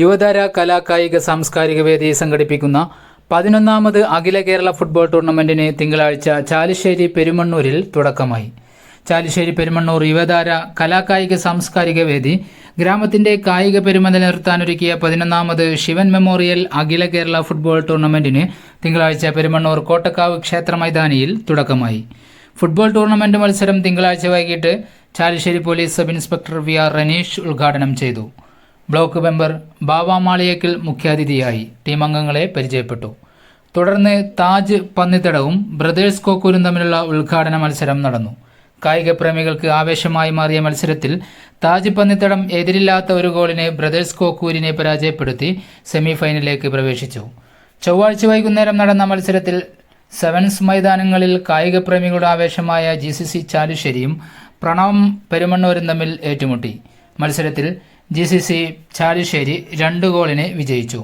യുവതര കലാകായിക സാംസ്കാരിക വേദി സംഘടിപ്പിക്കുന്ന പതിനൊന്നാമത് അഖില കേരള ഫുട്ബോൾ ടൂർണമെന്റിന് തിങ്കളാഴ്ച ചാലിശ്ശേരി പെരുമണ്ണൂരിൽ തുടക്കമായി. ചാലിശ്ശേരി പെരുമണ്ണൂർ യുവതാര കലാകായിക സാംസ്കാരിക വേദി ഗ്രാമത്തിന്റെ കായിക പെരുമ നിലനിർത്താനൊരുക്കിയ പതിനൊന്നാമത് ശിവൻ മെമ്മോറിയൽ അഖില കേരള ഫുട്ബോൾ ടൂർണമെന്റിന് തിങ്കളാഴ്ച പെരുമണ്ണൂർ കോട്ടക്കാവ് ക്ഷേത്ര മൈതാനിയിൽ തുടക്കമായി. ഫുട്ബോൾ ടൂർണമെന്റ് മത്സരം തിങ്കളാഴ്ച വൈകിട്ട് Chalissery police sub inspector V R Ranish ഉദ്ഘാടനം ചെയ്തു. ബ്ലോക്ക് മെമ്പർ ബാബ മാളിയക്കൽ മുഖ്യാതിഥിയായി ടീം അംഗങ്ങളെ പരിചയപ്പെട്ടു. തുടർന്ന് താജ് പന്നിത്തടവും ബ്രദേഴ്സ് കോക്കൂരും തമ്മിലുള്ള ഉദ്ഘാടന മത്സരം നടന്നു. കായിക പ്രേമികൾക്ക് ആവേശമായി മാറിയ മത്സരത്തിൽ താജ് പന്നിത്തടം എതിരില്ലാത്ത ഒരു ഗോളിന് ബ്രദേഴ്സ് കോക്കൂരിനെ പരാജയപ്പെടുത്തി സെമിഫൈനലിലേക്ക് പ്രവേശിച്ചു. ചൊവ്വാഴ്ച വൈകുന്നേരം നടന്ന മത്സരത്തിൽ സെവൻസ് മൈതാനങ്ങളിൽ കായിക പ്രേമികളുടെ ആവേശമായ ജി സി സി ചാലുശ്ശേരിയും പ്രണവം പെരുമണ്ണൂരും തമ്മിൽ ഏറ്റുമുട്ടി. മത്സരത്തിൽ ജി സി സി ചാലുശ്ശേരി രണ്ട് ഗോളിന് വിജയിച്ചു.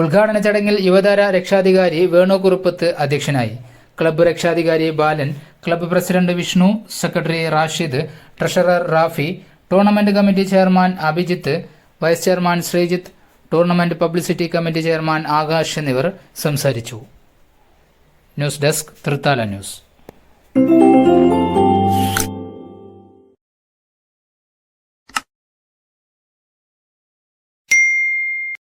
ഉദ്ഘാടന ചടങ്ങിൽ യുവതാര രക്ഷാധികാരി വേണുകുറുപ്പത്ത് അധ്യക്ഷനായി. ക്ലബ്ബ് രക്ഷാധികാരി Balan club president Vishnu secretary Rashid treasurer Rafi tournament committee chairman Abhijith vice chairman Sreejith tournament publicity committee chairman Akash എന്നിവർ സംസാരിച്ചു. News desk Thrithala news.